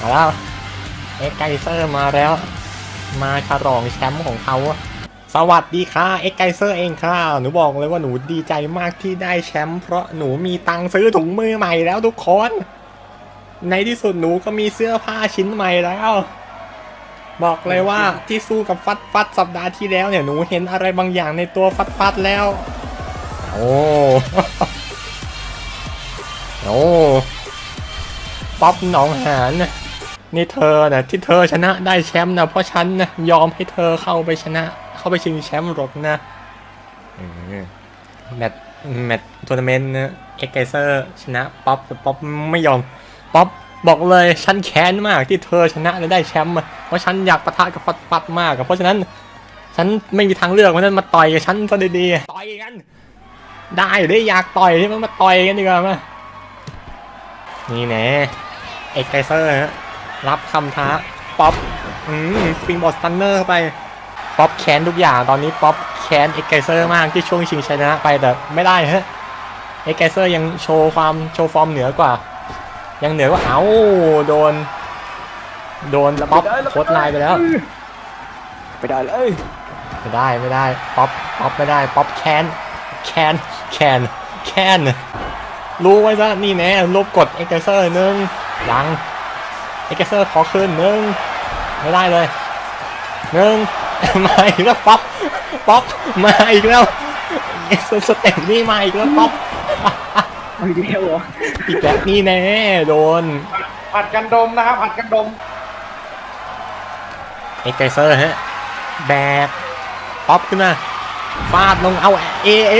มาแล้วเอ็กไกเซอร์มาแล้ว มาฉลองแชมป์ของเขาสวัสดีค่ะเอ็กไกเซอร์เองค่ะหนูบอกเลยว่าหนูดีใจมากที่ได้แชมป์เพราะหนูมีตังค์ซื้อถุงมือใหม่แล้วทุกคน ในที่สุดหนูก็มีเสื้อผ้าชิ้นใหม่แล้ว บอกเลยว่าที่สู้กับฟัดฟัดสัปดาห์ที่แล้วเนี่ยหนูเห็นอะไรบางอย่างในตัวฟัดฟัดแล้ว โอ้โอ้ ป๊อปหนองหานน่ะนี่เธอนะที่เธอชนะได้แชมป์นะเพราะฉันนะยอมให้เธอเข้าไปชนะ เข้าไปชิงแชมป์หรอกนะแมตช์แมตช์ทัวร์นาเมนต์นะเอ็กไกเซอร์ชนะป๊อปแต่ป๊อปไม่ยอมป๊อปบอกเลยฉันแค้นมากที่เธอชนะและได้แชมป์เพราะฉันอยากปะทะกับฟัดฟัดมากเพราะฉะนั้น ฉันไม่มีทางเลือกเพราะฉะนั้นมาต่อยกับฉันซะดีๆต่อยกันได้ได้อยากต่อยที่มันมาต่อยกันดีกว่ามานี่แน่ เอกไกเซอร์ฮะรับคำท้า ป๊อปอืมสปริงบอลสตันเนอร์เข้าไป ป๊อปแค้นทุกอย่างตอนนี้ป๊อปแค้นเอกไกเซอร์มากที่ช่วงชิงชนะไปแต่ไม่ได้ฮะเอกไกเซอร์ยังโชว์ความโชว์ฟอร์มเหนือกว่า ยังเหนือกว่าเอ้าโดน โดนป๊อปโคตรไลน์ไปแล้ว ไปได้เลยไม่ได้ไม่ได้ป๊อปป๊อปไม่ได้ป๊อปแคนแคนแคนแคนรู้ไว้ซะนี่แน่ลบกดเอ็กเซอร์หนึ่ง ยังเอ็กเซอร์ขอคืนหนึ่งไม่ได้เลยหนึ่งมาอีกแล้วป๊อปป๊อปมาอีกแล้วไอ้สเต็ปนี่มาอีกแล้วป๊อปเอาอีกแล้วเหรออีกแล้วนี่แน่โดนผัดกันดมนะครับผัดกันดมเอ็กเซอร์ฮะแบกป๊อปขึ้นมาฟาดลงเอาเอเอ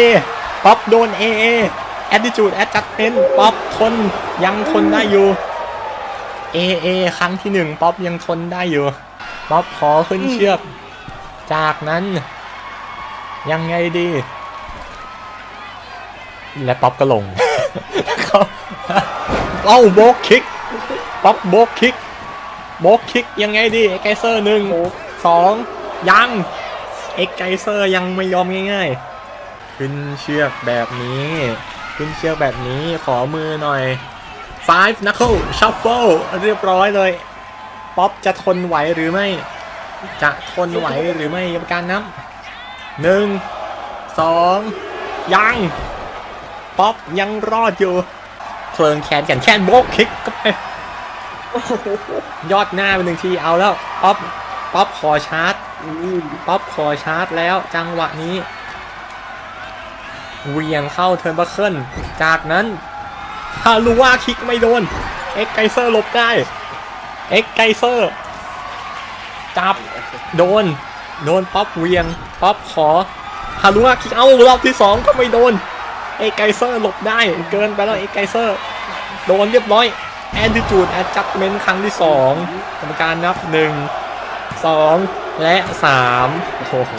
ป๊อปโดนเอเอ attitude adjustment ป๊อปทนยังทนได้อยู่ เอเอครั้งที่หนึ่งป๊อปยังทนได้อยู่ ป๊อปขอขึ้นเชือก จากนั้น ยังไงดี และป๊อปก็ลงเขาเอ้าโบกคิก ป๊อปโบกคิก โบกคิกยังไงดี เอ็กไกเซอร์หนึ่งสองยัง เอ็กไกเซอร์ยังไม่ยอมง่ายๆ ขึ้นเชือกแบบนี้ ขึ้นเชือกแบบนี้ขอมือหน่อย five knuckle shuffle เรียบร้อยเลย ป๊อปจะทนไหวหรือไม่ จะทนไหวหรือไม่กรรมการนับหนึ่งสองยัง ป๊อปยังรอดอยู่เพลิงแขนแขนแขนโบกคิกก็ไปยอดหน้าไปหนึ่งทีเอาแล้ว ป๊อปป๊อปขอชาร์จป๊อปขอชาร์จแล้วจังหวะนี้เวียงเข้าเทิร์นบัคเคิลจากนั้น ฮาลูว่าคิกไม่โดน เอ็กไกเซอร์หลบได้ เอ็กไกเซอร์ จับ โดน โดนป๊อปเวียง ป๊อปขอ ฮาลูว่าคิก เอารอบที่สองก็ไม่โดน เอ็กไกเซอร์หลบได้ เกินไปแล้วเอ็กไกเซอร์ โดนเรียบร้อย แอนติจูดแอดจัดเมนต์ครั้งที่สองกรรมการนับหนึ่งสองและสามโอ้โห